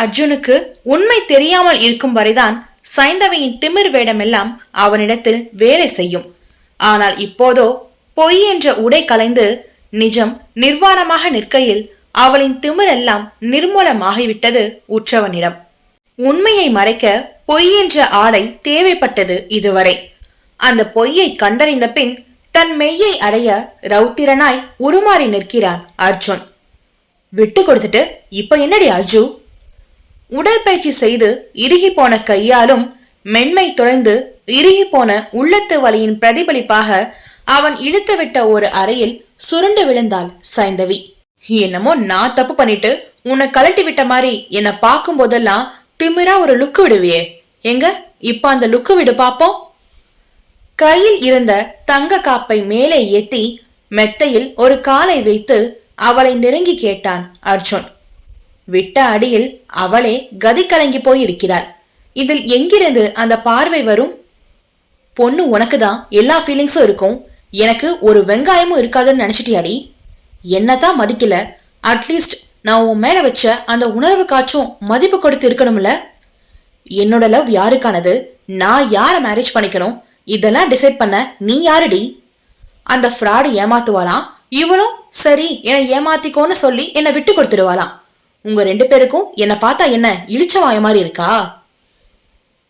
அர்ஜுனுக்கு உண்மை தெரியாமல் இருக்கும் வரைதான் சைந்தவியின் திமிர் வேடமெல்லாம் அவனிடத்தில் வேலை செய்யும். ஆனால் இப்போதோ பொய் என்ற உடை கலைந்து நிஜம் நிர்வாணமாக நிற்கையில் அவளின் திமிரெல்லாம் நிர்மூலமாகிவிட்டது உற்றவனிடம். உண்மையை மறைக்க பொய் என்ற ஆடை தேவைப்பட்டது இதுவரை. அந்த பொய்யை கண்டறிந்த பின் தன் மெய்யை அடைய ரௌத்திரனாய் உருமாறி நிற்கிறான் அர்ஜுன். விட்டு கொடுத்துட்டு இப்ப என்னடி அர்ஜு? உடற்பயிற்சி செய்து இறுகி போன கையாலும் மென்மை தொலைந்து இறுகி போன உள்ளத்து வலியின் பிரதிபலிப்பாக அவன் இழுத்துவிட்ட ஒரு அறையில் சுருண்டு விழுந்தாள் சைந்தவி. என்னமோ நான் தப்பு பண்ணிட்டு உன்னை கழட்டி விட்ட மாதிரி என்னை பார்க்கும் போதெல்லாம் திமிரா ஒரு லுக்கு விடுவியே. எங்க? இப்ப அந்த லுக்கு விடு பாப்போம். கையில் இருந்த தங்க காப்பை மேலே ஏத்தி மெத்தையில் ஒரு காலை வைத்து அவளை நெருங்கி கேட்டான் அர்ஜுன். விட்ட அடியில் அவளே கதி கலங்கி போய் இருக்கிறாள் இதில் எங்கிருந்து அந்த பார்வை வரும்? பொண்ணு உனக்கு தான் எல்லா ஃபீலிங்ஸும் இருக்கும். எனக்கு ஒரு வெங்காயமும் இருக்காதுன்னு நினைச்சிட்டியாடி? என்னதான் மதிக்கல. அட்லீஸ்ட் நான் உன் மேல வச்ச அந்த உணர்வு காச்சும் மதிப்பு கொடுத்து இருக்கணும்ல? என்னோட லவ் யாருக்கானது? நான் யாரை மேரேஜ் பண்ணிக்கணும்? இதெல்லாம் டிசைட் பண்ண நீ யாருடி? அந்த ஃப்ராடு ஏமாத்துவாளாம். இவளும் சரி என்னை ஏமாத்திக்கோன்னு சொல்லி என்னை விட்டு கொடுத்துடுவாளாம். உங்க ரெண்டு பேருக்கும் என்னை பார்த்தா என்ன இழிச்சவாய மாதிரி இருக்கா?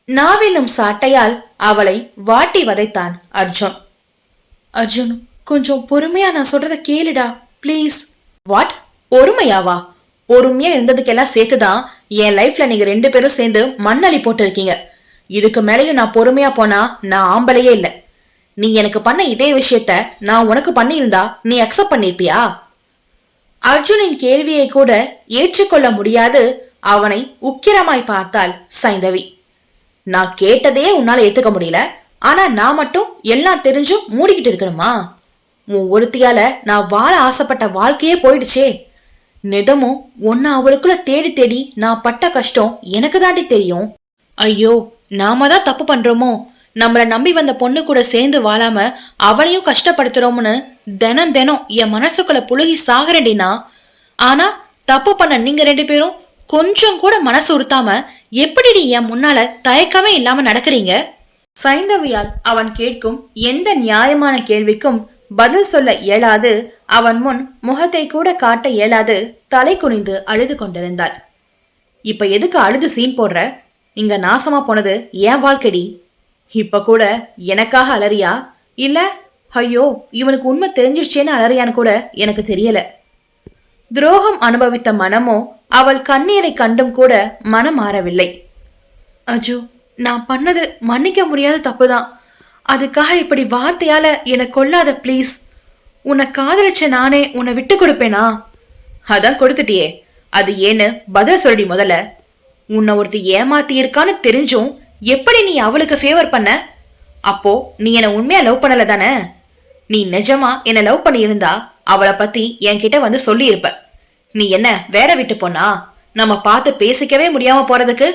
நாவென்னும் சாட்டையால் அவளை வாட்டி வதைத்தான் அர்ஜுன். அர்ஜுன் கொஞ்சம் பொறுமையா நான் சொல்றத கேளுடா ப்ளீஸ். வாட்? பொறுமையாவா? பொறுமையா இருந்ததுக்கெல்லாம் சேர்த்துதான் என் லைஃப்ல நீங்க ரெண்டு பேரும் சேர்ந்து மண்ணளி போட்டு இருக்கீங்க இதுக்கு மேலேயும் நான் பொறுமையா போனா நான் ஆம்பளையே இல்லை. நீ எனக்கு பண்ண இதே விஷயத்த நான் உனக்கு பண்ணியிருந்தா நீ அக்செப்ட் பண்ணிருப்பியா அர்ஜுனின் கேள்வியை கூட ஏற்றுக்கொள்ள முடியாது. அவனை உக்கிரமாய் பார்த்தாள் சைந்தவி. நான் கேட்டதே உன்னால ஏத்துக்க முடியல. ஆனா நான் மட்டும் எல்லாம் தெரிஞ்சும் மூடிக்கிட்டு இருக்கணுமா? உன் ஒருத்தியால நான் வாழ ஆசைப்பட்ட வாழ்க்கையே போயிடுச்சே. நிதமும் ஒன்னு அவளுக்குள்ள தேடி தேடி நான் பட்ட கஷ்டம் எனக்கு தாண்டி தெரியும். ஐயோ நாம தான் தப்பு பண்றோமோ? நம்மள நம்பி வந்த பொண்ணு கூட சேர்ந்து வாழாம அவளையும் கஷ்டப்படுத்துறோம்னு தினம் தினம் என் மனசுக்குள்ள புழுகி சாகரண்டினா ஆனா தப்பு பண்ண நீங்க ரெண்டு பேரும் கொஞ்சம் கூட மனசு உறுத்தாம எப்படிடி என் முன்னால தயக்கமே இல்லாம நடக்கிறீங்க? சைந்தவியால் அவன் கேட்கும் எந்த நியாயமான கேள்விக்கும் பதில் சொல்ல இயலாது. அவன் முன் முகத்தை கூட காட்ட இயலாது. தலை குனிந்து அழுது கொண்டிருந்தாள். இப்ப எதுக்கு அழுது சீன் போடுற? இங்க நாசமா போனது ஏன் வாழ்க்கடி? இப்ப கூட எனக்காக அலறியா? இல்ல ஐயோ இவனுக்கு உண்மை தெரிஞ்சிருச்சேன்னு அலறியான்னு கூட எனக்கு தெரியல. துரோகம் அனுபவித்த மனமோ அவள் கண்ணீரை கண்டும் கூட மனம் மாறவில்லை. அஜு நான் பண்ணது மன்னிக்க முடியாத தப்புதான். அதுக்காக இப்படி வார்த்தையால என்னை கொல்லாத ப்ளீஸ் உன்னை காதலிச்ச நானே உன்னை விட்டு கொடுப்பேனா? அதான் கொடுத்துட்டியே. அது ஏன்னு பதில் சொல்லி முதல்ல. உன்னை ஒருத்தி ஏமாத்தி இருக்கான்னு தெரிஞ்சும் எப்படி நீ அவளுக்கு ஃபேவர் பண்ண? அப்போ நீ என்னை உண்மையா லவ் பண்ணல தானே? நீ நிஜமா என்ன லவ் பண்ணியிருந்தா அவளை பத்தி என்கிட்ட வந்து சொல்லியிருப்ப. நீ என்ன வேற விட்டு போனா நம்ம பார்த்து பேசிக்கவே முடியாம போறதுக்கு?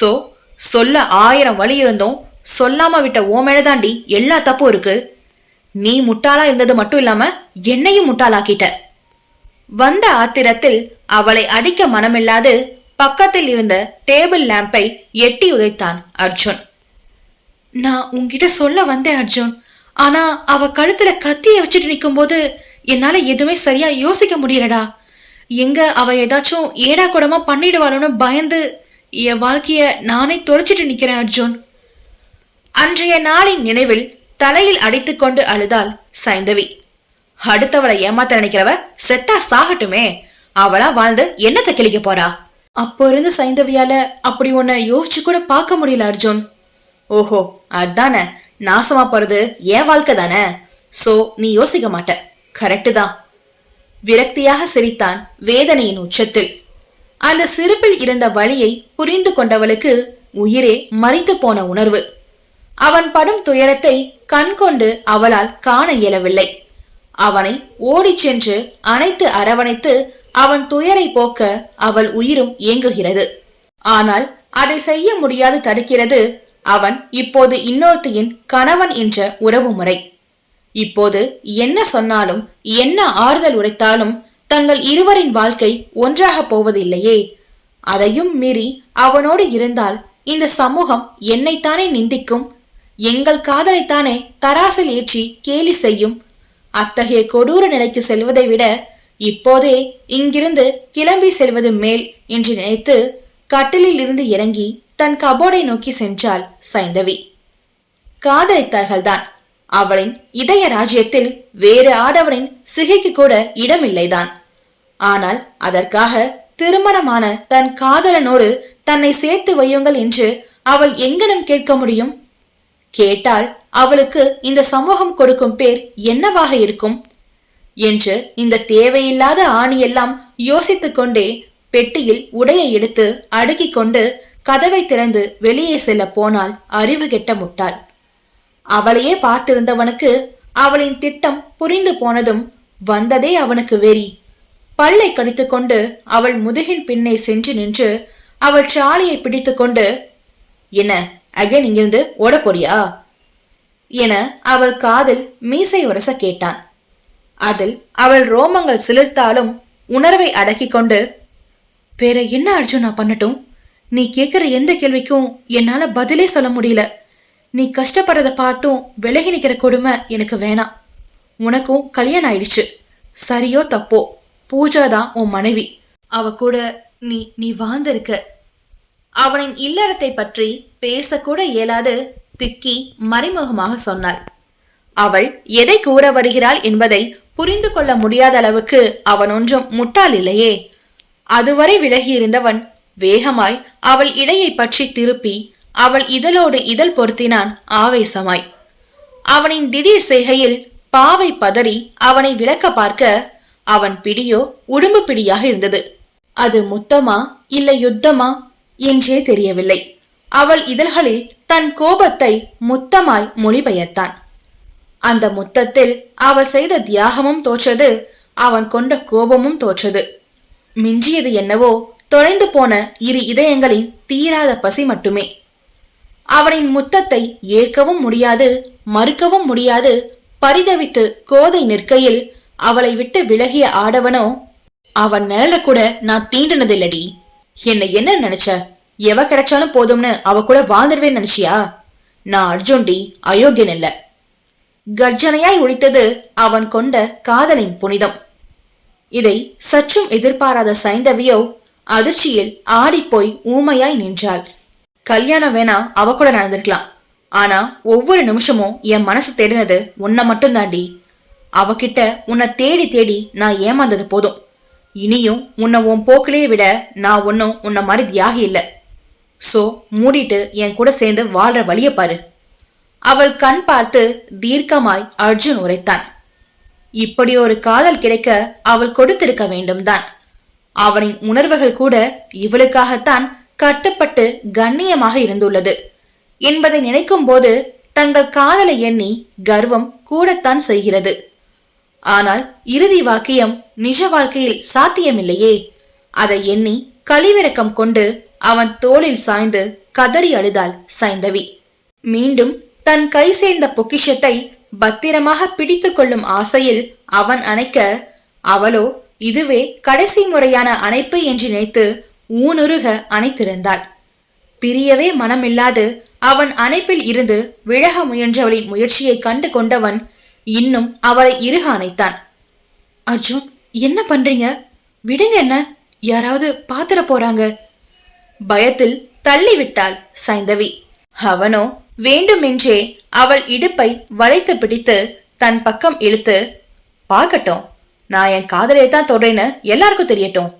சோ சொல்ல ஆயிரம் வழி இருந்தும் சொல்லாம விட்ட ஓ மேலதாண்டி எல்லா தப்பும் இருக்கு. நீ முட்டாளா இருந்தது மட்டும் இல்லாம என்னையும் முட்டாளாக்கிட்ட. வந்த ஆத்திரத்தில் அவளை அடிக்க மனமில்லாது பக்கத்தில் இருந்த டேபிள் லேம்பை எட்டி உதைத்தான் அர்ஜுன். நான் உன்கிட்ட சொல்ல வந்தேன் அர்ஜுன். ஆனா அவ கழுத்துல கத்திய வச்சுட்டு நிற்கும் போது என்னால எதுவுமே சரியா யோசிக்க முடியலடா. எங்க அவ ஏதாச்சும் ஏடா கூடமா பண்ணிடுவாளோன்னு பயந்து என் வாழ்க்கைய நானே தொலைச்சிட்டு நிக்கிறேன் அர்ஜுன். அன்றைய நாளின் நினைவில் தலையில் அடித்துக்கொண்டு அழுதாள் சைந்தவி. அடுத்தவளை ஏமாத்த நினைக்கிறவ செத்தா சாகட்டுமே. அவளா வாழ்ந்து என்னத்தை கிழிக்க போறா? அப்போ இருந்து சைந்தவியால அப்படி உன்னை யோசிச்சு கூட பார்க்க முடியல அர்ஜுன். ஓஹோ அதானே. நாசமா போறது என் வாழ்க்கை தானே? சோ நீ யோசிக்க மாட்ட. கரெக்டு தான். விரக்தியாக சிரித்தான் வேதனையின் உச்சத்தில். அந்த சிரிப்பில் இருந்த வழியை புரிந்து கொண்டவளுக்கு உயிரே மறித்து போன உணர்வு. அவன் படும் துயரத்தை கண் கொண்டு அவளால் காண இயலவில்லை. அவனை ஓடிச் சென்று அனைத்து அரவணைத்து அவன் துயரை போக்க அவள் உயிரும் இயங்குகிறது ஆனால் அதை செய்ய முடியாது தடுக்கிறது அவன் இப்போது இன்னொருத்தியின் கணவன் என்ற உறவு முறை இப்போது என்ன சொன்னாலும் என்ன ஆறுதல் உரைத்தாலும் தங்கள் இருவரின் வாழ்க்கை ஒன்றாக போவதில்லையே. அதையும் மீறி அவனோடு இருந்தால் இந்த சமூகம் என்னைத்தானே நிந்திக்கும்? எங்கள் காதலைத்தானே தராசில் ஏற்றி கேலி செய்யும்? அத்தகைய கொடூர நிலைக்கு செல்வதை விட இப்போதே இங்கிருந்து கிளம்பி செல்வது மேல் என்று நினைத்து கட்டிலில் இருந்து இறங்கி தன் கபோர்டை நோக்கி சென்றாள் சைந்தவி. காதலித்தார்கள்தான். அவளின் இதய ராஜ்யத்தில் வேறு ஆடவனின் சிகைக்கு கூட இடமில்லைதான். ஆனால் அதற்காக திருமணமான தன் காதலனோடு தன்னை சேர்த்து வையுங்கள் என்று அவள் எங்கனம் கேட்க முடியும்? கேட்டால் அவளுக்கு இந்த சமூகம் கொடுக்கும் பேர் என்னவாக இருக்கும்? என்று இந்த தேவையில்லாத ஆணியெல்லாம் யோசித்துக் கொண்டே பெட்டியில் உடையை எடுத்து அடுக்கிக் கொண்டு கதவை திறந்து வெளியே செல்ல போனால் அறிவு கெட்ட முட்டாள். அவளையே பார்த்திருந்தவனுக்கு அவளின் திட்டம் புரிந்து போனதும் வந்ததே அவனுக்கு வெறி. பல்லை கடித்துக்கொண்டு அவள் முதுகின் பின்னே சென்று நின்று அவள் சாலையை பிடித்துக்கொண்டு என்ன அகைன் இங்கிருந்து ஓட போறியா? என அவள் காதில் மீசை உரச கேட்டான். அதில் அவள் ரோமங்கள் சிலிர்த்தாலும் உணர்வை அடக்கிக் கொண்டு வேற என்ன அர்ஜுன் நான் பண்ணட்டும்? நீ கேட்குற எந்த கேள்விக்கும் என்னால் பதிலே சொல்ல முடியல. நீ கஷ்டப்படுறத பார்த்தும் விலகி நிற்கிற கொடுமை எனக்கு வேணாம். உனக்கும் கல்யாணம் ஆயிடுச்சு. சரியோ தப்போ? பூஜா தான் உன் மனைவி. அவ கூட நீ நீ வாழ்ந்திருக்க. அவனின் இல்லறத்தை பற்றி பேசக்கூட இயலாது திக்கி மறைமுகமாக சொன்னாள். அவள் எதை கூற வருகிறாள் என்பதை புரிந்து கொள்ள முடியாத அளவுக்கு அவன் ஒன்றும் முட்டாள் இல்லையே. அதுவரை விலகியிருந்தவன் வேகமாய் அவள் இடையை பற்றி திருப்பி அவள் இதழோடு இதழ் பொருத்தினான் ஆவேசமாய். அவனின் திடீர் செய்கையில் பாவை பதறி அவனை விளக்க பார்க்க அவன் பிடியோ உடும்பு பிடியாக இருந்தது. அது முத்தமா இல்லை யுத்தமா என்றே தெரியவில்லை. அவள் இதழ்களில் தன் கோபத்தை முத்தமாய் மொழிபெயர்த்தான். அந்த முத்தத்தில் அவள் செய்த தியாகமும் தோற்றது அவன் கொண்ட கோபமும் தோற்றது. மிஞ்சியது என்னவோ தொலைந்து போன இரு இதயங்களின் தீராத பசி மட்டுமே. அவனின் முத்தத்தை ஏற்கவும் முடியாது மறுக்கவும் முடியாது பரிதவித்து கோதை நிற்கையில் அவளை விட்டு விலகிய ஆடவனோ அவன் நிழல கூட நான் தீண்டினதில்லடி. என்னை என்ன நினைச்ச? எவ கிடைச்சாலும் போதும்னு அவ கூட வாழ்ந்துடுவேன்னு நினைச்சியா? நான் அர்ஜுன்டி அயோக்கியன் இல்ல. கர்ஜனையாய் ஒழித்தது அவன் கொண்ட காதலின் புனிதம். இதை சற்றும் எதிர்பாராத சைந்தவியோ அதிர்ச்சியில் ஆடிப்போய் ஊமையாய் நின்றாள். கல்யாணம் வேணா அவ கூட நடந்திருக்கலாம். ஆனா ஒவ்வொரு நிமிஷமும் என் மனசு தேடினது உன்னை மட்டும்தாண்டி. அவகிட்ட உன்னை தேடி தேடி நான் ஏமாந்தது போதும். இனியும் உன்னை உன் போக்கிலேயே விட நான் ஒன்றும் உன்னை மாதிரி தியாகி இல்லை. சோ மூடிட்டு என் கூட சேர்ந்து வாழ்ற வழிய பாரு. அவள் கண் பார்த்து தீர்க்கமாய் அர்ஜுன் உரைத்தான். இப்படி ஒரு காதல் கிடைக்க அவள் கொடுத்திருக்க வேண்டும்தான். அவனின் உணர்வுகள் கூட இவளுக்காகத்தான் கட்டுப்பட்டு கண்ணியமாக இருந்துள்ளது. என்பதை நினைக்கும் போது தங்கள் காதலை எண்ணி கர்வம் கூடத்தான் செய்கிறது. ஆனால் இறுதி வாக்கியம் நிஜ வாழ்க்கையில் சாத்தியமில்லையே. அதை எண்ணி கழிவிறக்கம் கொண்டு அவன் தோளில் சாய்ந்து கதறி அழுதாள் சைந்தவி. மீண்டும் தன் கை சேர்ந்த பொக்கிஷத்தை பத்திரமாக பிடித்து கொள்ளும் ஆசையில் அவன் அணைக்க அவளோ இதுவே கடைசி முறையான அணைப்பு என்று நினைத்து ஊனுருக அணைத்திருந்தாள். பிரியவே மனமில்லாது அவன் அணைப்பில் இருந்து விலக முயன்றவளின் முயற்சியை கண்டு கொண்டவன் இன்னும் அவளை இறுக அணைத்தான். அர்ஜுன் என்ன பண்றீங்க? விடுங்க என்ன? யாராவது பாத்திர போறாங்க. பயத்தில் தள்ளிவிட்டாள் சைந்தவி. அவனோ வேண்டுமென்றே அவள் இடுப்பை வளைத்து பிடித்து தன் பக்கம் இழுத்து பார்க்கட்டும். நான் என் காதலையை தான் தொடரேன்னு எல்லாருக்கும் தெரியட்டும்.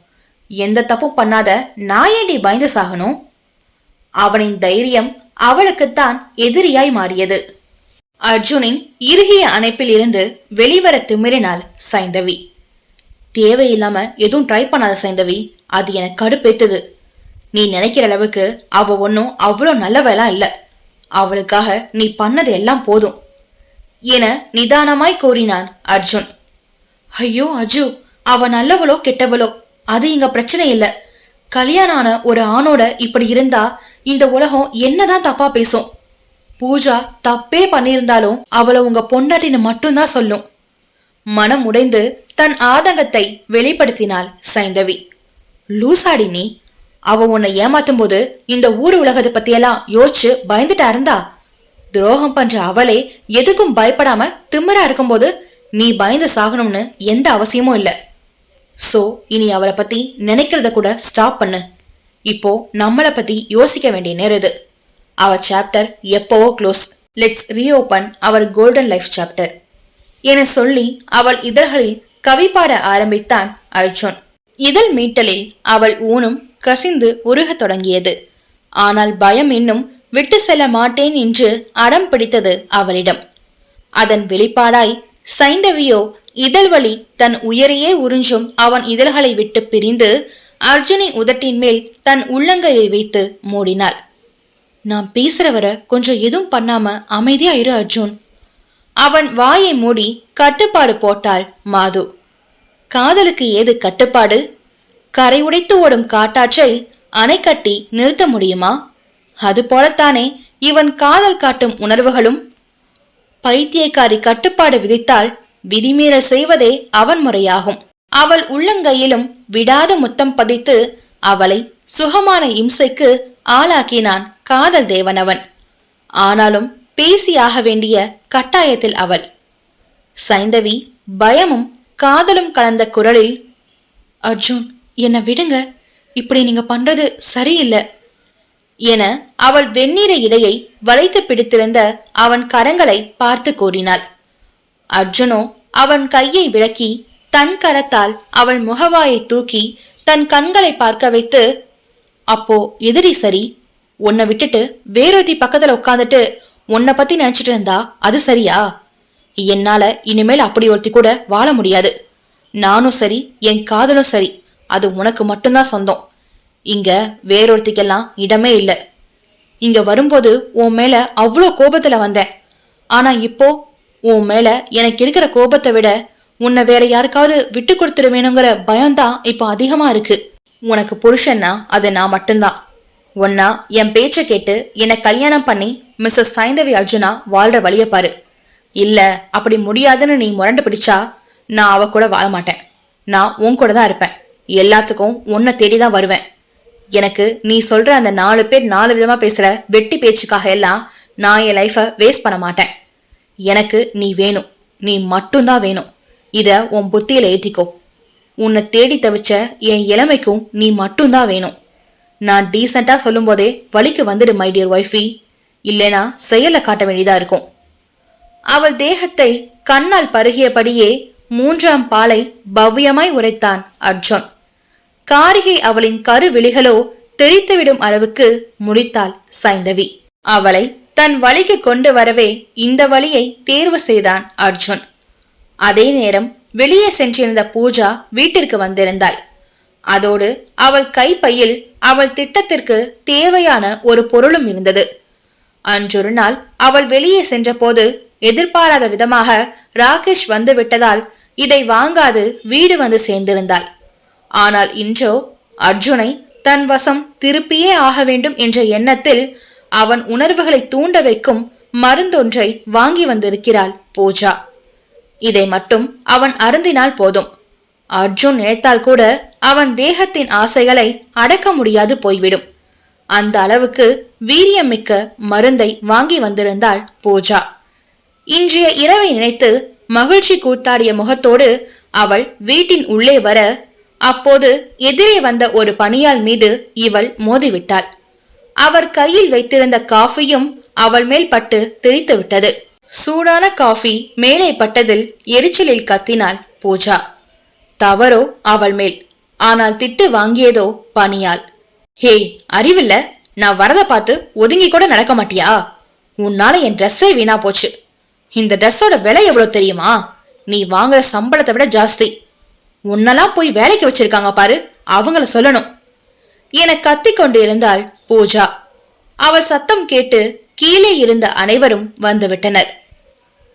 எந்த தப்பும் பண்ணாத நான் ஏண்டி பயந்து சாகணும்? அவனின் தைரியம் அவளுக்குத்தான் எதிரியாய் மாறியது. அர்ஜுனின் இறுகிய அணைப்பில் இருந்து வெளிவர திமிரினாள் சைந்தவி. தேவையில்லாம எதுவும் ட்ரை பண்ணாத சைந்தவி அது எனக்கு கடுப்பேத்துது. நீ நினைக்கிற அளவுக்கு அவ ஒன்றும் அவ்வளோ நல்லவெல்லாம் இல்லை. அவளுக்காக நீ பண்ணது எல்லாம் போதும். என நிதானமாய் கூறினான் அர்ஜுன். ஐயோ அஜு அவ நல்லவளோ கெட்டவளோ? அது இங்க பிரச்சனை இல்லை. கல்யாணம் ஆன ஒரு ஆணோட இப்படி இருந்தா இந்த உலகம் என்னதான் தப்பா பேசும்? பூஜா தப்பே பண்ணியிருந்தாலும் அவளை உங்க பொண்டாட்டின்னு மட்டும்தான் சொல்லும். மனம் உடைந்து தன் ஆதங்கத்தை வெளிப்படுத்தினாள் சைந்தவி. லூசாடி நீ அவ உன்னை ஏமாத்தும் போது இந்த ஊர் உலகத்தை பத்தியெல்லாம் யோசிச்சு பயந்துட்டா இருந்தா? துரோகம் பண்ற அவளே எதுக்கும் பயப்படாம திமிரா இருக்கும்போது நீ பயந்து சாகணும்னு எந்த அவசியமும் இல்லை. ஸோ இனி அவளை பற்றி நினைக்கிறத கூட ஸ்டாப் பண்ணு. இப்போ நம்மளை பற்றி யோசிக்க வேண்டிய நேரம் இது. அவர் சாப்டர் எப்போவோ க்ளோஸ் லெட்ஸ் ரீஓபன் அவர் கோல்டன் லைஃப் சாப்டர் என சொல்லி அவள் இதழ்களில் கவி பாட ஆரம்பித்தான் அர்ஜுன். இதழ் மீட்டலில் அவள் ஊனும் கசிந்து உருகத் தொடங்கியது. ஆனால் பயம் இன்னும் விட்டு செல்ல மாட்டேன் என்று அடம் பிடித்தது அவளிடம். அதன் வெளிப்பாடாய் சைந்தவியோ இதழ் வழி தன் உயரையே உறிஞ்சும் அவன் இதழ்களை விட்டு பிரிந்து அர்ஜுனின் உதட்டின் மேல் தன் உள்ளங்கையை வைத்து மூடினாள். நான் பேசுறவர கொஞ்சம் எதுவும் பண்ணாம அமைதியா இரு அர்ஜுன். அவன் வாயை மூடி கட்டுப்பாடு போட்டாள் மாது. காதலுக்கு ஏது கட்டுப்பாடு? கரை உடைத்து ஓடும் காட்டாற்றை அணை கட்டி நிறுத்த முடியுமா? அது போலத்தானே இவன் காதல் காட்டும் உணர்வுகளும் பைத்தியக்காரி கட்டுப்பாடு விதித்தால் விதிமீறல் செய்வதே அவன் முறையாகும். அவள் உள்ளங்கையிலும் விடாத முத்தம் பதித்து அவளை சுகமான இம்சைக்கு ஆளாக்கினான் காதல் தேவனவன். ஆனாலும் பேசியாக வேண்டிய கட்டாயத்தில் அவள். சைந்தவி பயமும் காதலும் கலந்த குரலில் அர்ஜுன் என்னை விடுங்க. இப்படி நீங்க பண்றது சரியில்லை. என அவள் வெண்ணிற இடையை வளைத்து பிடித்திருந்த அவன் கரங்களை பார்த்து கூறினாள். அர்ஜுனோ அவன் கையை விளக்கி தன் கரத்தால் அவள் முகவாயை தூக்கி தன் கண்களை பார்க்க வைத்து அப்போ எதிரி சரி உன்னை விட்டுட்டு வேறொருத்தி பக்கத்துல உட்காந்துட்டு உன்னை பத்தி நினைச்சிட்டு இருந்தா அது சரியா? என்னால இனிமேல் அப்படி ஒருத்தி கூட வாழ முடியாது. நானும் சரி என் காதலும் சரி அது உனக்கு மட்டும்தான் சொந்தம். இங்க வேறொருத்திக்கெல்லாம் இடமே இல்லை. இங்க வரும்போது உன் மேல அவ்வளோ கோபத்துல வந்தேன். ஆனா இப்போ உன் மேல எனக்கு இருக்கிற கோபத்தை விட உன்னை வேற யாருக்காவது விட்டு கொடுத்துருவேணுங்கிற பயம்தான் இப்போ அதிகமா இருக்கு. உனக்கு புருஷன்னா அது நான் மட்டும்தான். ஒன்னா என் பேச்ச கேட்டு என்னை கல்யாணம் பண்ணி மிஸ்ஸஸ் சைந்தவி அர்ஜுனா வாழ்ற வழிய பாரு. இல்ல அப்படி முடியாதுன்னு நீ முரண்டு பிடிச்சா நான் அவ கூட வாழ மாட்டேன். நான் உன் கூட தான் இருப்பேன். எல்லாத்துக்கும் உன்னை தேடி தான் வருவேன். எனக்கு நீ சொல்ற அந்த நாலு பேர் நாலு விதமா பேசுற வெட்டி பேச்சுக்காக எல்லாம் நான் என் லைஃபை வேஸ்ட் பண்ண மாட்டேன். எனக்கு நீ வேணும். நீ மட்டும்தான் வேணும். இத உன் புத்தியில ஏற்றிக்கோ உன்னை தேடி தவிச்ச என் இளமைக்கும் நீ மட்டும்தான் வேணும். நான் டீசெண்டா சொல்லும்போதே வழிக்கு வந்துடு மை டியர் ஒய்ஃபி இல்லைனா செயலை காட்ட வேண்டியதா இருக்கும். அவள் தேகத்தை கண்ணால் பருகியபடியே மூன்றாம் பாலை பவ்யமாய் உரைத்தான் அர்ஜுன். காரிகை அவளின் கருவிழிகளோ தெரித்துவிடும் அளவுக்கு முடித்தாள் சைந்தவி. அவளை தன் வழிக்கு கொண்டு வரவே இந்த வழியை தேர்வு செய்தான் அர்ஜுன். அதே நேரம் வெளியே சென்றிருந்த பூஜா வீட்டிற்கு வந்திருந்தாள். அதோடு அவள் கைப்பையில் அவள் திட்டத்திற்கு தேவையான ஒரு பொருளும் இருந்தது. அன்றொரு நாள் அவள் வெளியே சென்றபோது எதிர்பாராத விதமாக ராகேஷ் வந்து விட்டதால் இதை வாங்காது வீடு வந்து சேர்ந்திருந்தாள். ஆனால் இன்றோ அர்ஜுனை தன் வசம் திருப்பியே ஆக வேண்டும் என்ற எண்ணத்தில் அவன் உணர்வுகளை தூண்ட வைக்கும் மருந்தொன்றை வாங்கி வந்திருக்கிறாள் பூஜா. இதை மட்டும் அவன் அருந்தினால் போதும். அர்ஜுன் நினைத்தால் கூட அவன் தேகத்தின் ஆசைகளை அடக்க முடியாது போய்விடும். அந்த அளவுக்கு வீரியமிக்க மருந்தை வாங்கி வந்திருந்தாள் பூஜா. இன்றைய இரவை நினைத்து மகிழ்ச்சி கூத்தாடிய முகத்தோடு அவள் வீட்டின் உள்ளே வர அப்போது எதிரே வந்த ஒரு பணியாள் மீது இவள் மோதிவிட்டாள். அவர் கையில் வைத்திருந்த காஃபியும் அவள் மேல் பட்டு தெரித்து விட்டது. சூடான காஃபி மேலே பட்டதில் எரிச்சலில் கத்தினாள் பூஜா. தவறோ அவள் மேல். ஆனால் திட்டு வாங்கியதோ பணியாள். ஹே அறிவில்ல? நான் வரத பார்த்து ஒதுங்கி கூட நடக்க மாட்டியா? உன்னால என் ட்ரெஸ்ஸே வீணா போச்சு. இந்த ட்ரெஸ்ஸோட விலை எவ்வளோ தெரியுமா? நீ வாங்குற சம்பளத்தை விட ஜாஸ்தி. உன்னெல்லாம் போய் வேலைக்கு வச்சிருக்காங்க பாரு அவங்கள சொல்லணும். என கத்திக் கொண்டிருந்தாள் பூஜா. அவள் சத்தம் கேட்டு கீழே இருந்த அனைவரும் வந்துவிட்டனர்.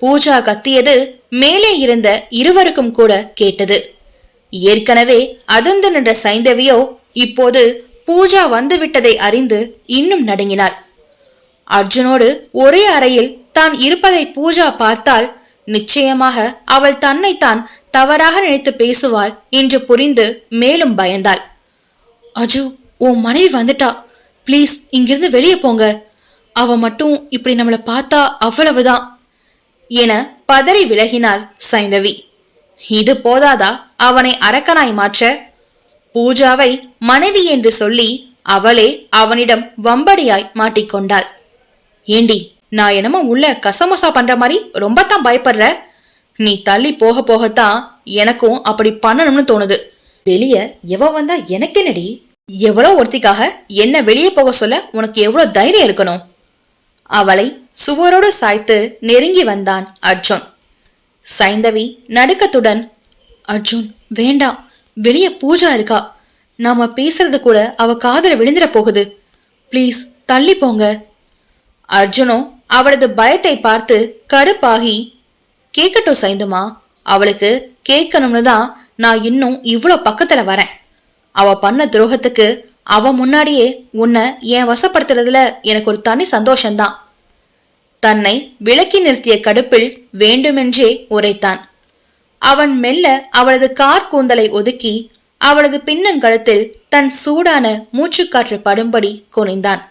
பூஜா கத்தியது மேலே இருந்த இருவருக்கும் கூட கேட்டது. ஏற்கனவே அதிர்ந்து நின்ற சைந்தவியோ இப்போது பூஜா வந்துவிட்டதை அறிந்து இன்னும் நடுங்கினாள். அர்ஜுனோடு ஒரே அறையில் தான் இருப்பதை பூஜா பார்த்தால் நிச்சயமாக அவள் தன்னைத்தான் தவறாக நினைத்து பேசுவாள் என்று புரிந்து மேலும் பயந்தாள். அஜு உன் மனைவி வந்துட்டா. ப்ளீஸ் இங்கிருந்து வெளியே போங்க. அவ மட்டும் இப்படி நம்மளை பார்த்தா அவ்வளவுதான் என பதறி விலகினாள் சைந்தவி. இது போதாதா? அவனை அரக்கனாய் மாற்ற. பூஜாவை மனைவி என்று சொல்லி அவளே அவனிடம் வம்படியாய் மாட்டிக்கொண்டாள். ஏண்டி நான் என்னமோ உள்ள கசமசா பண்ற மாதிரி ரொம்ப தான் பயப்படுற. நீ தள்ளி போக போகத்தான் எனக்கும் அப்படி பண்ணணும்னு தோணுது. வெளிய எவ வந்தா எனக்கு என்னடி எவ்வளோ ஒருத்திக்காக என்ன வெளியே போக சொல்ல உனக்கு எவ்வளோ தைரியம் இருக்கணும்? அவளை சுவரோடு சாய்த்து நெருங்கி வந்தான் அர்ஜுன். சைந்தவி நடுக்கத்துடன் அர்ஜுன் வேண்டாம் வெளிய பூஜா இருக்கா? நாம பேசுறது கூட அவ காதல விழுந்துட போகுது. ப்ளீஸ் தள்ளி போங்க. அர்ஜுனோ அவளது பயத்தை பார்த்து கடுப்பாகி கேட்கட்டும் சைந்துமா. அவளுக்கு கேட்கணும்னு தான் நான் இன்னும் இவ்வளோ பக்கத்தில் வரேன். அவ பண்ண துரோகத்துக்கு அவ முன்னாடியே உன்னை என் வசப்படுத்துறதுல எனக்கு ஒரு தனி சந்தோஷம்தான். தன்னை விலக்கி நிறுத்திய கடுப்பில் வேண்டுமென்றே உரைத்தான். அவன் மெல்ல அவளது கார் கூந்தலை ஒதுக்கி அவளது பின்னங்கழுத்தில் தன் சூடான மூச்சுக்காற்று படும்படி குனிந்தான்.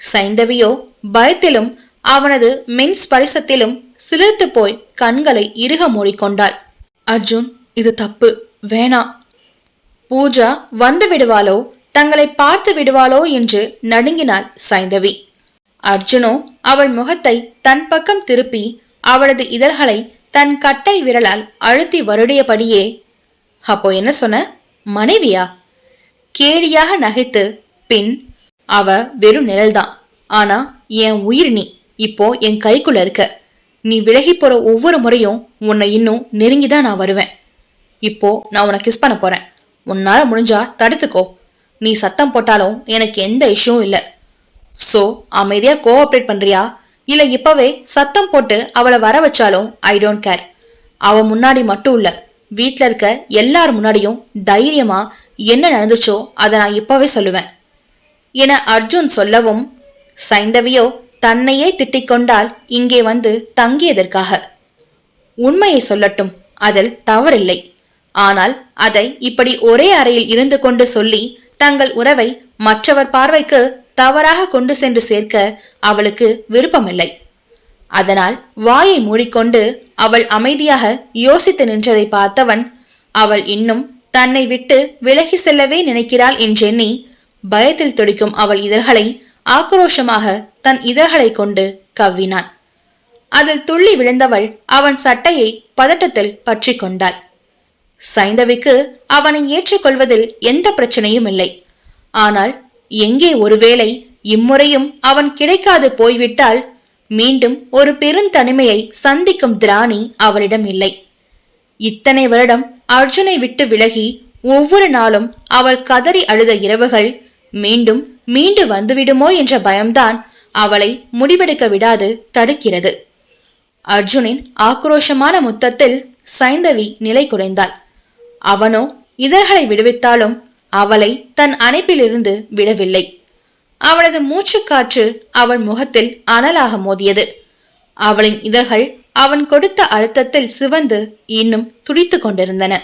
சைந்தவியோ பயத்திலும் அவனது மென் ஸ்பரிசத்திலும் சிலிர்த்து போய் கண்களை இறுக மூடிக்கொண்டாள். அர்ஜுன் இது தப்பு. வேணா. பூஜா வந்து விடுவாளோ? தங்களை பார்த்து விடுவாளோ? என்று நடுங்கினாள் சைந்தவி. அர்ஜுனோ அவள் முகத்தை தன் பக்கம் திருப்பி அவளது இதழ்களை தன் கட்டை விரலால் அழுத்தி வருடியபடியே அப்போ என்ன சொன்ன? மனைவியா? கேலியாக நகைத்து பின் அவ வெறும் நிழல்தான். ஆனா என் உயிர் நீ. இப்போ என் கைக்குள்ள இருக்க. நீ விலகி போற ஒவ்வொரு முறையும் உன்னை இன்னும் நெருங்கி தான் நான் வருவேன். இப்போ நான் உன்னை கிஸ் பண்ண போறேன். உன்னால முடிஞ்சா தடுத்துக்கோ. நீ சத்தம் போட்டாலும் எனக்கு எந்த இஷ்யூவும் இல்லை. ஸோ அமைதியா கோஆப்ரேட் பண்றியா? இல்ல இப்பவே சத்தம் போட்டு அவளை வர வச்சாலும் ஐ டோன்ட் கேர் அவ முன்னாடி மட்டும் இல்ல. வீட்டில் இருக்க எல்லார் முன்னாடியும் தைரியமா என்ன நடந்துச்சோ அதை நான் இப்பவே சொல்லுவேன். என அர்ஜுன் சொல்லவும் சைந்தவியோ தன்னையே திட்டிக் கொண்டால் இங்கே வந்து தங்கியதற்காக. உண்மையை சொல்லட்டும் அதில் தவறில்லை. ஆனால் அதை இப்படி ஒரே அறையில் இருந்து கொண்டு சொல்லி தங்கள் உறவை மற்றவர் பார்வைக்கு தவறாக கொண்டு சென்று சேர்க்க அவளுக்கு விருப்பமில்லை. அதனால் வாயை மூடிக்கொண்டு அவள் அமைதியாக யோசித்து நின்றதை பார்த்தவன் அவள் இன்னும் தன்னை விட்டு விலகி செல்லவே நினைக்கிறாள் என்றெண்ணி பயத்தில் துடிக்கும் அவள் இதழ்களை ஆக்ரோஷமாக தன் இதழ்களை கொண்டு கவ்வினான். அதில் துள்ளி விழுந்தவள் அவன் சட்டையை பதட்டத்தில் பற்றி கொண்டாள். சைந்தவிக்கு அவனை ஏற்றுக்கொள்வதில் எந்த பிரச்சனையும் இல்லை. ஆனால் எங்கே ஒருவேளை இம்முறையும் அவன் கிடைக்காது போய்விட்டால் மீண்டும் ஒரு பெருந்தனிமையை சந்திக்கும் திராணி அவளிடம் இல்லை. இத்தனை வருடம் அர்ஜுனை விட்டு விலகி ஒவ்வொரு நாளும் அவள் கதறி அழுத இரவுகள் மீண்டும் மீண்டு வந்துவிடுமோ என்ற பயம்தான் அவளை முடிவெடுக்க விடாது தடுக்கிறது. அர்ஜுனின் ஆக்ரோஷமான முத்தத்தில் சைந்தவி நிலை குறைந்தாள். அவனோ இதழ்களை விடுவித்தாலும் அவளை தன் அணைப்பிலிருந்து விடவில்லை. அவளது மூச்சுக்காற்று அவள் முகத்தில் அனலாக மோதியது. அவளின் இதழ்கள் அவன் கொடுத்த அழுத்தத்தில் சிவந்து இன்னும் துடித்து கொண்டிருந்தன.